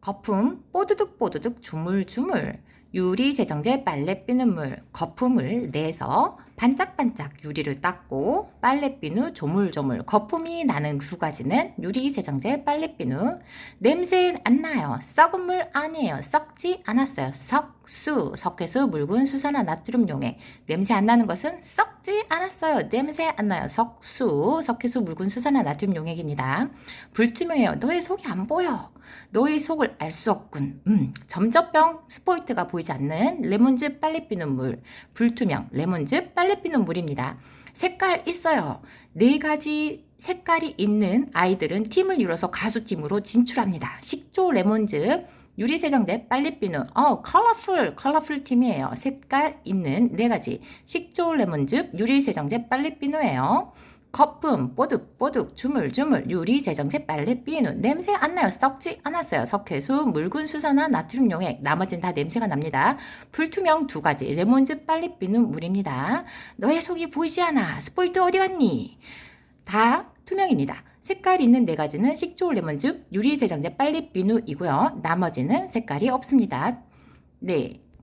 거품 뽀드득 뽀드득 주물주물 유리 세정제 빨래 비누 물 거품을 내서 반짝반짝 유리를 닦고 빨래 비누 조물조물 거품이 나는 두 가지는 유리 세정제 빨래 비누. 냄새 안 나요. 썩은 물 아니에요. 썩지 않았어요. 석수 석회수 묽은 수산화 나트륨 용액. 냄새 안 나는 것은 썩지 않았어요 냄새 안 나요 석수 석회수 묽은 수산화 나트륨 용액입니다 불투명해요 너의 속이 안 보여 너의 속을 알 수 없군. 음, 점저병 스포이트가 보이지 않는 레몬즙 빨래비누 물, 불투명 레몬즙 빨래비누 물입니다. 색깔 있어요. 네 가지 색깔이 있는 아이들은 팀을 이뤄서 가수팀으로 진출합니다. 식초 레몬즙, 유리세정제 빨래비누, 어, 컬러풀, 컬러풀 팀이에요. 색깔 있는 네 가지. 식초 레몬즙, 유리세정제 빨래비누예요. 거품, 뽀득, 뽀득, 주물주물, 유리, 세정제, 빨래, 비누. 냄새 안 나요. 썩지 않았어요. 석회수, 묽은 수산화, 나트륨 용액. 나머진 다 냄새가 납니다. 불투명 두 가지. 레몬즙, 빨래, 비누, 물입니다. 너의 속이 보이지 않아. 스포이트 어디 갔니? 다 투명입니다. 색깔 있는 네 가지는 식초, 레몬즙, 유리, 세정제, 빨래, 비누이고요. 나머지는 색깔이 없습니다. 네.